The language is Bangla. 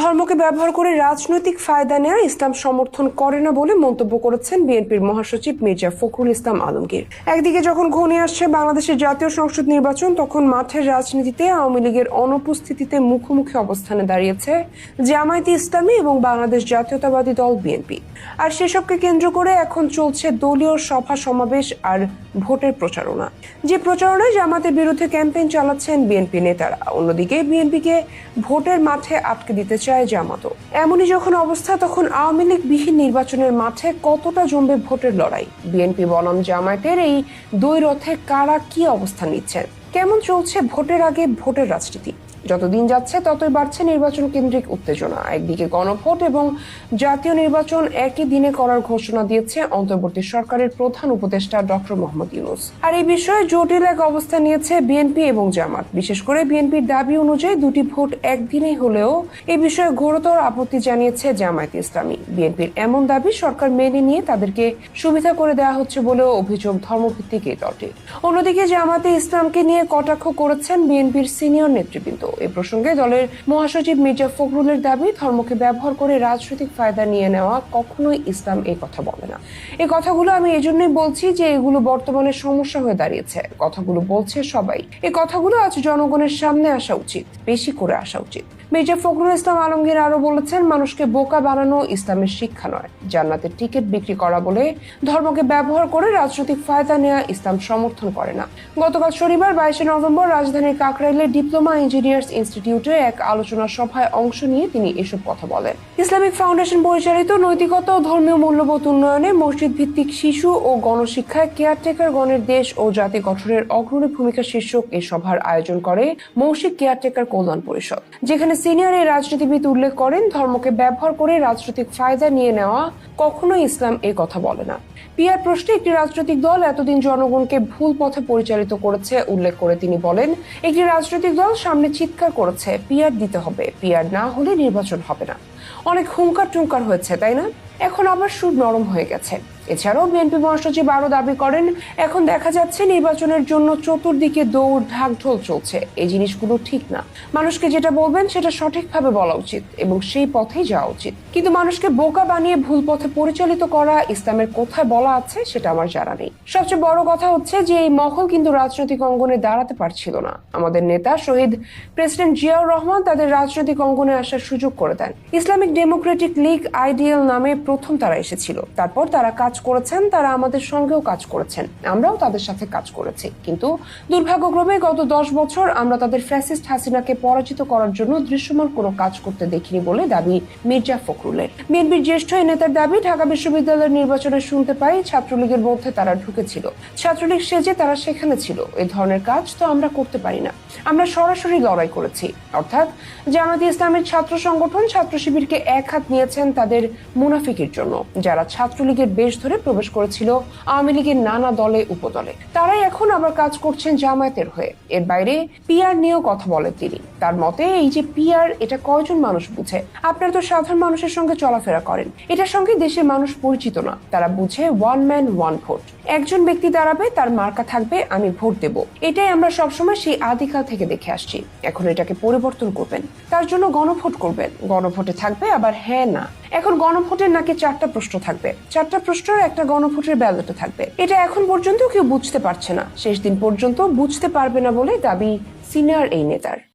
ধর্মকে ব্যবহার করে রাজনৈতিক ফায়দা নেওয়া ইসলাম সমর্থন করে না বলে মন্তব্য করেছেন বিএনপির মহাসচিব মির্জা ফখরুল ইসলাম আলমগীর। একদিকে যখন ঘনিয়ে আসছে বাংলাদেশের জাতীয় সংসদ নির্বাচন, তখন মাঠের রাজনীতিতে আওয়ামী লীগের অনুপস্থিতিতে মুখোমুখি অবস্থানে দাঁড়িয়েছে জামায়াতে ইসলামী এবং বাংলাদেশ জাতীয়তাবাদী দল বিএনপি। আর সেসবকে কেন্দ্র করে এখন চলছে দলীয় সভা সমাবেশ আর ভোটের প্রচারণা। যে প্রচারণায় জামাতের বিরুদ্ধে ক্যাম্পেইন চালাচ্ছেন বিএনপি নেতারা, অন্যদিকে বিএনপিকে ভোটের মাঠে আটকে দিতে চায় জামাতও। এমনই যখন অবস্থা, তখন আওয়ামী লীগ বিহীন নির্বাচনের মাঠে কতটা জমবে ভোটের লড়াই? বিএনপি বনাম জামায়াতের এই দ্বৈরথে রথে কারা কি অবস্থান নিচ্ছেন? কেমন চলছে ভোটের আগে ভোটের রাজনীতি? যত দিন যাচ্ছে, ততই বাড়ছে নির্বাচন কেন্দ্রিক উত্তেজনা। একদিকে গণভোট এবং জাতীয় নির্বাচন একই দিনে করার ঘোষণা দিয়েছে অন্তর্বর্তী সরকারের প্রধান উপদেষ্টা ডক্টর মোহাম্মদ ইউনুস। আর এই বিষয়ে জটিল এক অবস্থা নিয়েছে বিএনপি এবং জামাত। বিশেষ করে বিএনপির দাবি অনুযায়ী দুটি ভোট একদিনেই হলেও এই বিষয়ে ঘোরতর আপত্তি জানিয়েছে জামায়াত ইসলামী। বিএনপির এমন দাবি সরকার মেনে নিয়ে তাদেরকে সুবিধা করে দেওয়া হচ্ছে বলেও অভিযোগ ধর্মভিত্তিক এই দলটি অন্যদিকে জামাতে ইসলামকে নিয়ে কটাক্ষ করেছেন বিএনপির সিনিয়র নেতৃবৃন্দ। এ প্রসঙ্গে দলের মহাসচিব মির্জা ফখরুলের দাবি, ধর্মকে ব্যবহার করে রাজনৈতিক ফায়দা নিয়ে নেওয়া কখনোই ইসলাম এই কথা বলে না। এই কথাগুলো আমি এজন্যই বলছি যে এগুলো বর্তমানে সমস্যা হয়ে দাঁড়িয়েছে। কথাগুলো বলছে সবাই। এই কথাগুলো আজ জনগণের সামনে আসা উচিত, বেশি করে আসা উচিত। মির্জা ফখরুল ইসলাম আলমগীর আরও বলেছেন, মানুষকে বোকা বানানো ইসলামের শিক্ষা নয়। জান্নাতের টিকিট বিক্রি করা বলে ধর্মকে ব্যবহার করে রাজনৈতিক ফায়দা নেওয়া ইসলাম সমর্থন করে না। গতকাল শনিবার বাইশে নভেম্বর রাজধানীর কাকরাইলে ডিপ্লোমা ইঞ্জিনিয়ার্স ইনস্টিটিউটে এক আলোচনা সভায় অংশ নিয়ে তিনি এসব কথা বলেন। ইসলামিক ফাউন্ডেশন পরিচালিত নৈতিকতা ও ধর্মীয় মূল্যবোধ উন্নয়নে মসজিদ ভিত্তিক শিশু ও গণশিক্ষায় কেয়ারটেকার গণের দেশ ও জাতি গঠনের অগ্রণী ভূমিকা শীর্ষক এই সভার আয়োজন করে মৌসিক কেয়ারটেকার কল্যাণ পরিষদ, যেখানে সিনিয়র এই রাজনীতিবিদ উল্লেখ করেন, ধর্মকে ব্যবহার করে রাজনৈতিক ফায়দা নিয়ে নেওয়া কখনোই ইসলাম এ কথা বলে না। পিয়ার প্রশ্নে একটি রাজনৈতিক দল এতদিন জনগণকে ভুল পথে পরিচালিত করেছে উল্লেখ করে তিনি বলেন, একটি রাজনৈতিক দল সামনে চিৎকার করেছে, পিয়ার দিতে হবে, পিয়ার না হলে নির্বাচন হবে না। অনেক হুঙ্কার টুঙ্কার হয়েছে, তাই না? এখন আবার সুর নরম হয়ে গেছে। এছাড়াও বিএনপি মহাসচিব আরও দাবি করেন, এখন দেখা যাচ্ছে নির্বাচনের জন্য চতুর্দিকে দৌড় ঢাকঢোল চলছে। এই জিনিসগুলো ঠিক না। মানুষকে যেটা বলবেন সেটা সঠিকভাবে বলা উচিত এবং সেই পথেই যাওয়া উচিত। কিন্তু মানুষকে বোকা বানিয়ে ভুল পথে পরিচালিত করা, ইসলামের কোথায় বলা আছে সেটা আমার জানা নেই। সবচেয়ে বড় কথা হচ্ছে যে এই মহল কিন্তু রাজনৈতিক অঙ্গনে দাঁড়াতে পারছিল না। আমাদের নেতা শহীদ প্রেসিডেন্ট জিয়াউর রহমান তাদের রাজনৈতিক অঙ্গনে আসার সুযোগ করে দেন। ইসলামিক ডেমোক্রেটিক লীগ আইডিএল নামে প্রথম তারা এসেছিল। তারপর তারা কাজ করেছেন, তারা আমাদের সঙ্গেও কাজ করেছেন। আমরাও তাদের সাথে কাজ করেছি। কিন্তু দুর্ভাগ্যক্রমে গত দশ বছর আমরা তাদের ফ্যাসিস্ট হাসিনাকে পরাজিত করার জন্য দৃশ্যমান কোনো কাজ করতে দেখিনি বলে দাবি মির্জা ফখরুলের। বিএনপির জ্যেষ্ঠ এই নেতার দাবি, ঢাকা বিশ্ববিদ্যালয়ের নির্বাচনে শুনতে পাই ছাত্রলীগের মধ্যে তারা ঢুকেছিল। ছাত্রলীগ সেজে তারা সেখানে ছিল। এই ধরনের কাজ তো আমরা করতে পারি না। আমরা সরাসরি লড়াই করেছি। অর্থাৎ জামাতি ইসলামের ছাত্র সংগঠন ছাত্র শিবিরকে এক হাত নিয়েছেন তাদের মুনাফিকের জন্য, যারা ছাত্রলীগের বেশ ধরে প্রবেশ করেছিল আওয়ামী লীগের নানা দলে, উপদলে। তারাই এখন আবার কাজ করছেন জামায়াতের হয়ে। এর বাইরে পিয়ার নিয়েও কথা বলেন তিনি। তার মতে, এই যে পিয়ার এটা কয়জন মানুষ বুঝে? আপনারা তো সাধারণ মানুষের সঙ্গে চলাফেরা করেন। এটার সঙ্গে দেশের মানুষ পরিচিত না। তারা বুঝে ওয়ান ম্যান ওয়ান ভোট একজন ব্যক্তি দাঁড়াবে, তার মার্কা থাকবে, আমি ভোট দেব। এটাই আমরা সবসময় সেই আদিকাল থেকে দেখে আসছি। এখন এটাকে পরিবর্তন করবেন। তার জন্য গণভোট করবেন। গণভোটে থাকবে, আবার হ্যাঁ না। এখন গণভোটের নাকি চারটা প্রশ্ন থাকবে। চারটা প্রশ্নের একটা গণভোটের ব্যালটে থাকবে। এটা এখন পর্যন্ত কেউ বুঝতে পারছে না। শেষ দিন পর্যন্ত বুঝতে পারবে না বলে দাবি সিনিয়র এই নেতার।